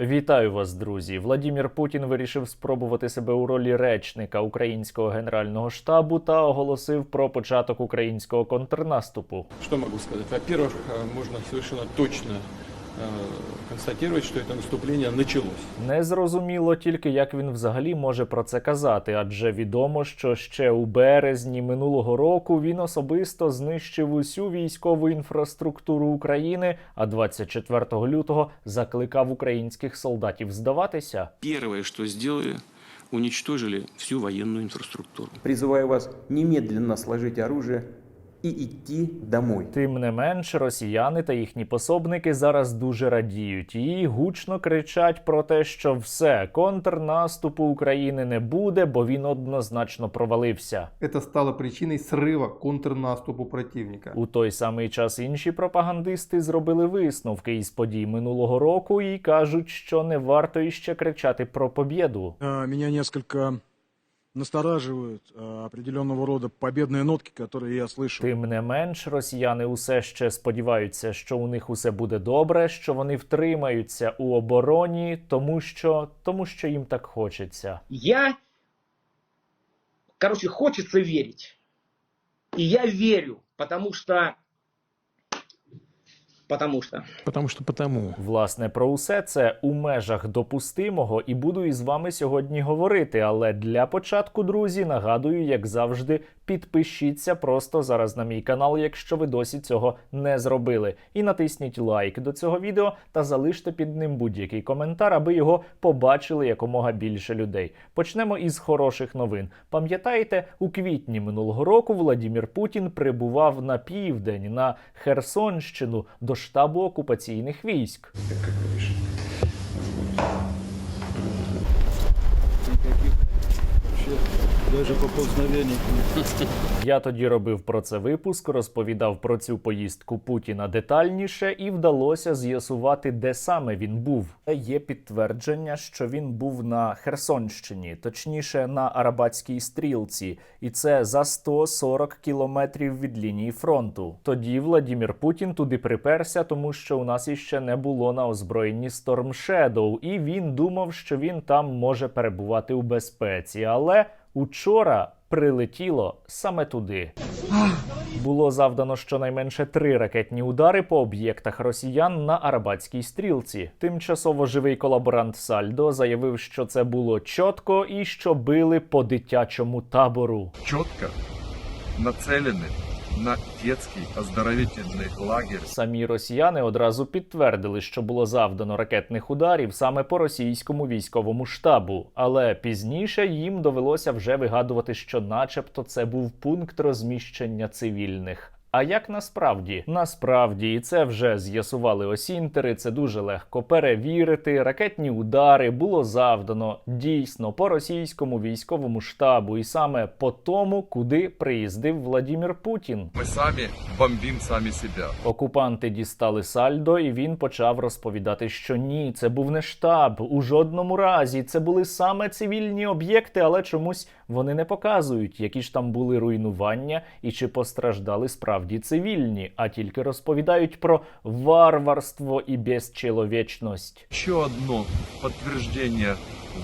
Вітаю вас, друзі. Владімір Путін вирішив спробувати себе у ролі речника українського генерального штабу та оголосив про початок українського контрнаступу. Що можу сказати? Во-первых, можна совершенно точно э, констатировать, что это наступление началось. Незрозуміло тільки, як він взагалі може про це казати, адже відомо, що ще у березні минулого року він особисто знищив усю військову інфраструктуру України, а 24 лютого закликав українських солдатів здаватися. Первое, что сделали, уничтожили всю военную инфраструктуру. Призываю вас немедленно сложить оружие и идти домой. Тим не менш, росіяни та їхні пособники зараз дуже радіють і гучно кричать про те, що все контрнаступу України не буде, бо він однозначно провалився. Это стало причиной срыва контрнаступу противника. У той самий час інші пропагандисти зробили висновки із подій минулого року і кажуть, що не варто іще кричати про побєду. А, Меня несколько настораживают а, определенного рода победные нотки, которые я слышу. Тим не менш, росіяни усе ще сподіваються, що у них усе буде добре, що вони втримаються у обороні, тому що тому що їм так хочеться. Я, короче, хочется верить. И я верю, потому что... Потому что... Потому что потому. Власне, про усе це у межах допустимого і буду із вами сьогодні говорити. Але для початку, друзі, нагадую, як завжди, підпишіться просто зараз на мій канал, якщо ви досі цього не зробили. І натисніть лайк до цього відео та залиште під ним будь-який коментар, аби його побачили якомога більше людей. Почнемо із хороших новин. Пам'ятаєте, у квітні минулого року Владімір Путін прибував на південь на Херсонщину до штабу окупаційних військ. Даже поползновений. Я тоді робив про це випуск, розповідав про цю поїздку Путіна детальніше, і вдалося з'ясувати, де саме він був. Є підтвердження, що він був на Херсонщині, точніше на Арабатській стрілці, і це за 140 кілометрів від лінії фронту. Тоді Владімір Путін туди приперся, тому що у нас іще не було на озброєнні Storm Shadow, і він думав, що він там може перебувати у безпеці, але. Учора прилетіло саме туди. Було завдано щонайменше три ракетні удари по об'єктах росіян на Арабатській стрілці. Тимчасово живий колаборант Сальдо заявив, що це було чітко і що били по дитячому табору. Чітко нацелены на детський оздоровительний лагерь. Самі росіяни одразу підтвердили, що було завдано ракетних ударів саме по російському військовому штабу. Але пізніше їм довелося вже вигадувати, що, начебто, це був пункт розміщення цивільних. А як насправді? Насправді, і це вже з'ясували осінтери. Це дуже легко перевірити. Ракетні удари було завдано дійсно по російському військовому штабу, і саме по тому, куди приїздив Владімір Путін. Мы сами бомбим сами себя. Окупанти дістали сальдо, і він почав розповідати, що ні, це був не штаб. У жодному разі це були саме цивільні об'єкти, але чомусь вони не показують, які ж там були руйнування і чи постраждали справді цивільні, а тільки розповідають про варварство і безчеловечність. Ще одно підтвердження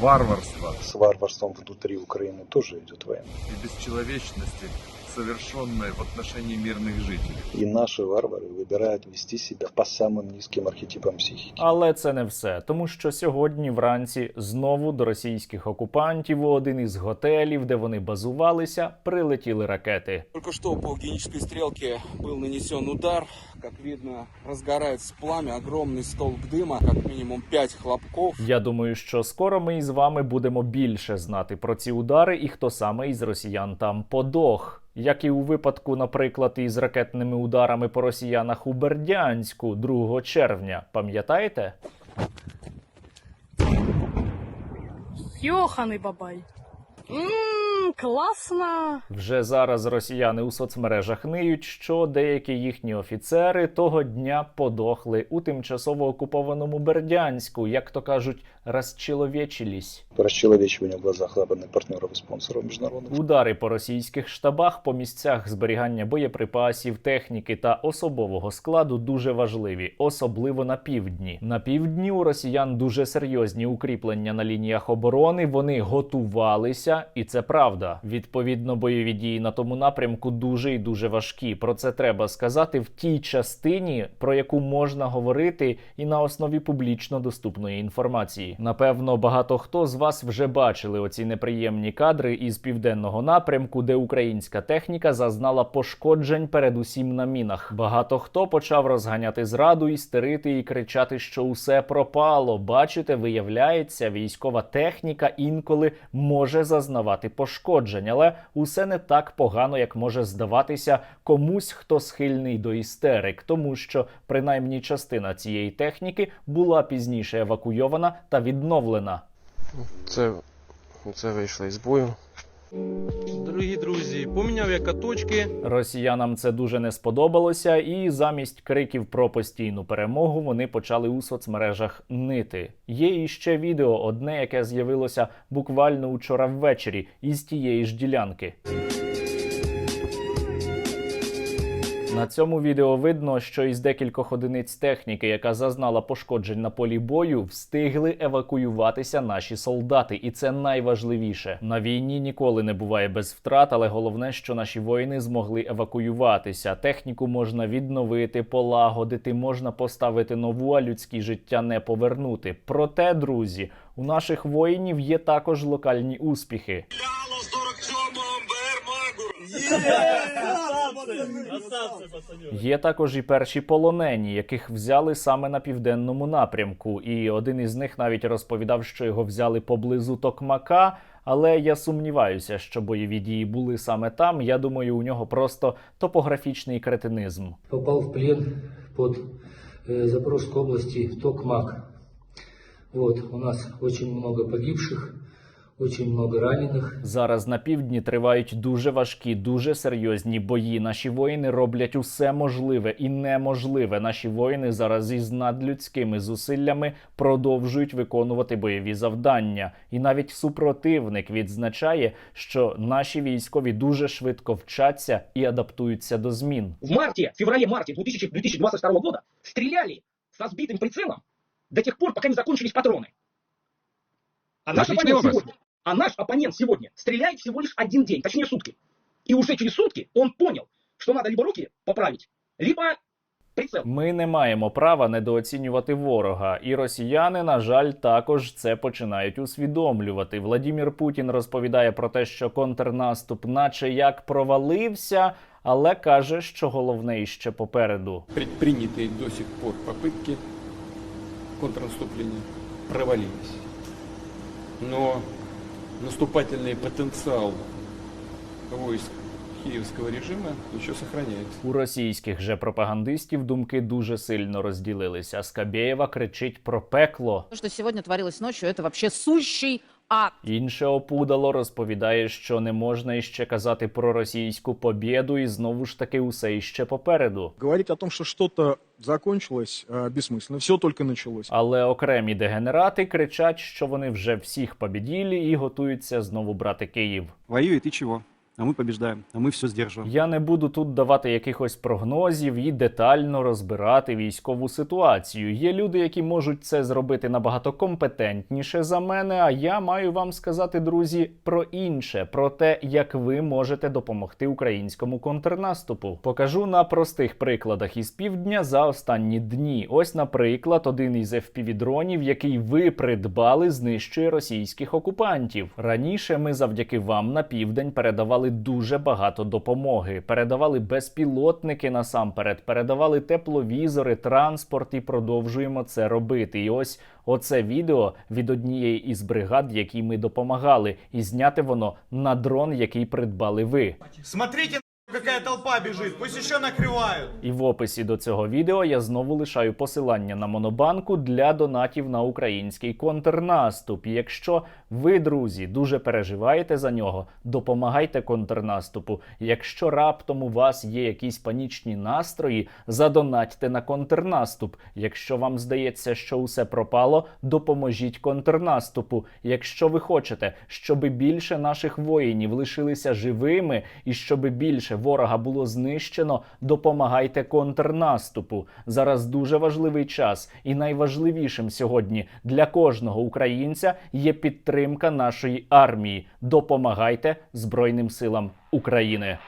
варварства З варварством внутрі України теж йде війна. І бесчеловечности, совершенной в отношении мирных жителей. И наши варвары выбирают вести себя по самым низким архетипам психики. Але це не все, тому що сьогодні вранці знову до російських окупантів у один із готелів, де вони базувалися, прилетіли ракети. Только что по генической стрелке был нанесен удар. Как видно, разгорается пламя, огромный столб дыма, как минимум 5 хлопков. Я думаю, що скоро ми із вами будемо більше знати про ці удари і хто саме із росіян там подох. Як і у випадку, наприклад, із ракетними ударами по росіянах у Бердянську 2 червня. Пам'ятаєте? Йоханий бабай. Ммм, классно. Вже зараз росіяни у соцмережах ниють, що деякі їхні офіцери того дня подохли у тимчасово окупованому Бердянську, як то кажуть, розчеловечились. Расчеловечивание в глазах западных партнеров и спонсоров международных. Удари по російських штабах, по місцях зберігання боєприпасів, техніки та особового складу дуже важливі, особливо на півдні. На півдні у росіян дуже серйозні укріплення на лініях оборони. Вони готувалися, і це правда. Відповідно, бойові дії на тому напрямку дуже і дуже важкі. Про це треба сказати в тій частині, про яку можна говорити, і на основі публічно доступної інформації. Напевно, багато хто з вас вже бачили оці неприємні кадри із південного напрямку, де українська техніка зазнала пошкоджень передусім на мінах. Багато хто почав розганяти зраду, істерити і кричати, що усе пропало. Бачите, виявляється, військова техніка інколи може зазнавати пошкоджень, але усе не так погано, як може здаватися комусь, хто схильний до істерик, тому що принаймні частина цієї техніки була пізніше евакуйована та відновлена. Це, це вийшло із бою. Дорогі друзі, поміняв я каточки. Росіянам це дуже не сподобалося, і замість криків про постійну перемогу вони почали у соцмережах нити. Є іще відео, одне, яке з'явилося буквально учора ввечері із тієї ж ділянки. На цьому відео видно, що із декількох одиниць техніки, яка зазнала пошкоджень на полі бою, встигли евакуюватися наші солдати, і це найважливіше. На війні ніколи не буває без втрат, але головне, що наші воїни змогли евакуюватися. Техніку можна відновити, полагодити, можна поставити нову, а людські життя не повернути. Проте, друзі, у наших воїнів є також локальні успіхи. Є також і перші полонені, яких взяли саме на південному напрямку. І один із них навіть розповідав, що його взяли поблизу Токмака. Але я сумніваюся, що бойові дії були саме там. Я думаю, у нього просто топографічний кретинизм. попал в плен под э, Запорожской области Токмак. Вот, у нас очень много погибших, очень много раненых. Зараз на півдні тривають дуже важкі, дуже серйозні бої. Наші воїни роблять усе можливе і неможливе. Наші воїни зараз із надлюдськими зусиллями продовжують виконувати бойові завдання. І навіть супротивник відзначає, що наші військові дуже швидко вчаться і адаптуються до змін. В марте, феврале-марте 2000 2022 года стреляли со сбитым прицелом до тех пор, пока не закончились патроны. А наш, Отличный оппонент образ. сегодня, а наш оппонент сегодня стреляет всего лишь один день, точнее сутки. И уже через сутки он понял, что надо либо руки поправить, либо прицел. Ми не маємо права недооцінювати ворога, і росіяни, на жаль, також це починають усвідомлювати. Владімір Путін розповідає про те, що контрнаступ, наче як провалився, але каже, що головне іще попереду. Предпринятые до сих пор попытки контрнаступления провалились. Но наступательный потенциал войск київського режима ще сохраняється. У російських же пропагандистів думки дуже сильно розділилися. Скабєєва кричить про пекло. То, сьогодні сегодня творилось ночі, це вообще сущий ад. Інше опудало розповідає, що не можна іще казати про російську побєду, і знову ж таки усе іще попереду. Говорить о том, що что-то закончилось, безсмисленно, бессмысленно. Все тільки почалось. Але окремі дегенерати кричать, що вони вже всіх побіділи і готуються знову брати Київ. Воює і чого? А ми побіждаємо, а ми все здержуємо. Я не буду тут давати якихось прогнозів і детально розбирати військову ситуацію. Є люди, які можуть це зробити набагато компетентніше за мене. А я маю вам сказати, друзі, про інше, про те, як ви можете допомогти українському контрнаступу. Покажу на простих прикладах із півдня за останні дні. Ось, наприклад, один із FPV-дронів, який ви придбали, знищує російських окупантів. Раніше ми завдяки вам на південь передавали дуже багато допомоги. Передавали безпілотники насамперед, передавали тепловізори, транспорт і продовжуємо це робити. І ось оце відео від однієї із бригад, якій ми допомагали, і зняти воно на дрон, який придбали ви. Смотрите какая толпа бежит, пусть еще накрывают. І в описі до цього відео я знову лишаю посилання на монобанку для донатів на український контрнаступ. Якщо ви, друзі, дуже переживаєте за нього, допомагайте контрнаступу. Якщо раптом у вас є якісь панічні настрої, задонатьте на контрнаступ. Якщо вам здається, що усе пропало, допоможіть контрнаступу. Якщо ви хочете, щоб більше наших воїнів лишилися живими і щоб більше ворога було знищено, допомагайте контрнаступу. Зараз дуже важливий час, і найважливішим сьогодні для кожного українця є підтримка нашої армії. Допомагайте Збройним силам України.